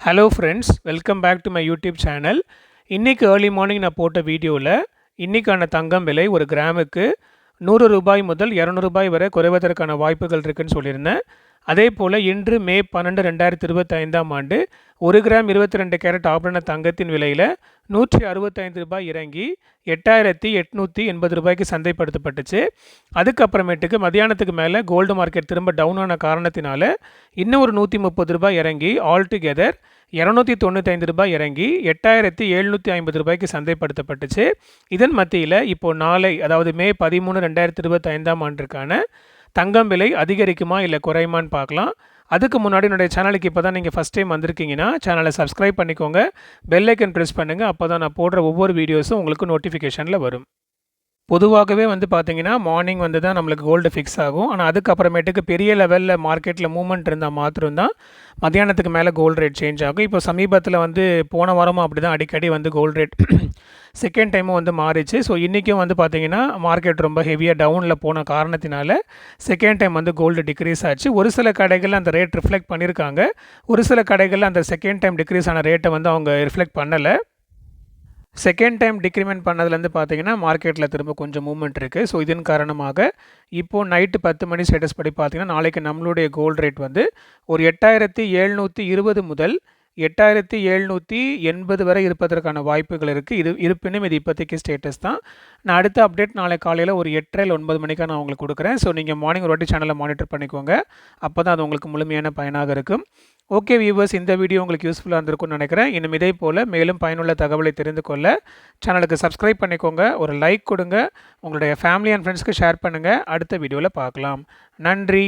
Hello friends welcome back to my YouTube channel இன்றைக்கி early morning நான் போட்ட வீடியோவில் இன்றைக்கான தங்கம் விலை ஒரு கிராமுக்கு நூறு ரூபாய் முதல் இரநூறுபாய் வரை குறைவதற்கான வாய்ப்புகள் இருக்குதுன்னு சொல்லியிருந்தேன். அதே போல் இன்று மே பன்னெண்டு ரெண்டாயிரத்தி இருபத்தைந்தாம் ஆண்டு ஒரு கிராம் இருபத்தி ரெண்டு கேரட் ஆபரண தங்கத்தின் விலையில் நூற்றி அறுபத்தைந்து ரூபாய் இறங்கி எட்டாயிரத்தி எட்நூற்றி எண்பது ரூபாய்க்கு சந்தைப்படுத்தப்பட்டுச்சு. அதுக்கப்புறமேட்டுக்கு மதியானத்துக்கு மேலே கோல்டு மார்க்கெட் திரும்ப டவுன் ஆன காரணத்தினால இன்னும் ஒரு நூற்றி முப்பது ரூபாய் இறங்கி ஆல் டுகெதர் இரநூத்தி தொண்ணூத்தைந்து ரூபாய் இறங்கி எட்டாயிரத்தி எழுநூற்றி ஐம்பது ரூபாய்க்கு சந்தைப்படுத்தப்பட்டுச்சு. இதன் மத்தியில் இப்போது நாளை அதாவது மே பதிமூணு ரெண்டாயிரத்தி இருபத்தைந்தாம் ஆண்டிற்கான தங்கம் விலை அதிகரிக்குமா இல்லை குறையுமான்னு பார்க்கலாம். அதுக்கு முன்னாடி என்னுடைய சேனலுக்கு இப்போ தான் நீங்கள் ஃபஸ்ட் டைம் வந்திருக்கீங்கன்னா சேனலை சப்ஸ்கிரைப் பண்ணிக்கோங்க. பெல் ஐக்கன் ப்ரெஸ் பண்ணுங்கள் அப்போ தான் நான் போடுற ஒவ்வொரு வீடியோஸும் உங்களுக்கு நோட்டிஃபிகேஷனில் வரும். பொதுவாகவே வந்து பார்த்திங்கன்னா மார்னிங் வந்து தான் நம்மளுக்கு கோல்டு ஃபிக்ஸ் ஆகும். ஆனால் அதுக்கப்புறமேட்டுக்கு பெரிய லெவலில் மார்க்கெட்டில் மூவ்மெண்ட் இருந்தால் மாத்திரம்தான் மத்தியானத்துக்கு மேலே கோல்டு ரேட் சேஞ்ச் ஆகும். இப்போ சமீபத்தில் வந்து போன வாரமும் அப்படி தான் அடிக்கடி வந்து கோல்டு ரேட் செகண்ட் டைமும் வந்து மாறிச்சு. ஸோ இன்றைக்கும் வந்து பார்த்திங்கன்னா மார்க்கெட் ரொம்ப ஹெவியாக டவுனில் போன காரணத்தினால செகண்ட் டைம் வந்து கோல்டு டிக்ரீஸ் ஆச்சு. ஒரு சில கடைகளில் அந்த ரேட் ரிஃப்ளெக்ட் பண்ணியிருக்காங்க ஒரு சில கடைகளில் அந்த செகண்ட் டைம் டிக்ரீஸ் ஆன ரேட்டை வந்து அவங்க ரிஃப்ளெக்ட் பண்ணலை. செகண்ட் டைம் டிக்ரிமெண்ட் பண்ணதுலேருந்து பார்த்தீங்கன்னா மார்க்கெட்டில் திரும்ப கொஞ்சம் மூவ்மெண்ட் இருக்குது ஸோ இதன் காரணமாக இப்போது நைட்டு பத்து மணி ஸ்டேட்டஸ் படி பார்த்தீங்கன்னா நாளைக்கு நம்மளுடைய கோல்டு ரேட் வந்து ஒரு எட்டாயிரத்தி எழுநூற்றி இருபது முதல் எட்டாயிரத்தி எழுநூற்றி எண்பது வரை இருப்பதற்கான வாய்ப்புகள் இருக்குது இது இருப்பினும் இது இப்போதைக்கு ஸ்டேட்டஸ் தான். நான் அடுத்த அப்டேட் நாளை காலையில் ஒரு எட்டரை ஒன்பது மணிக்காக நான் உங்களுக்கு கொடுக்குறேன். ஸோ நீங்கள் மார்னிங் ஒரு வாட்டி சேனலை மானிட்டர் பண்ணிக்கோங்க. அப்போ தான் அது உங்களுக்கு முழுமையான பயனாக இருக்கும். ஓகே வியூவர்ஸ் இந்த வீடியோ உங்களுக்கு யூஸ்ஃபுல்லாக இருந்திருக்கும்னு நினைக்கிறேன். இன்னும் இதே போல் மேலும் பயனுள்ள தகவலை தெரிந்து கொள்ள சேனலுக்கு சப்ஸ்கிரைப் பண்ணிக்கோங்க. ஒரு லைக் கொடுங்க. உங்களுடைய ஃபேமிலி அண்ட் ஃப்ரெண்ட்ஸ்க்கு ஷேர் பண்ணுங்கள் அடுத்த வீடியோவில் பார்க்கலாம். நன்றி.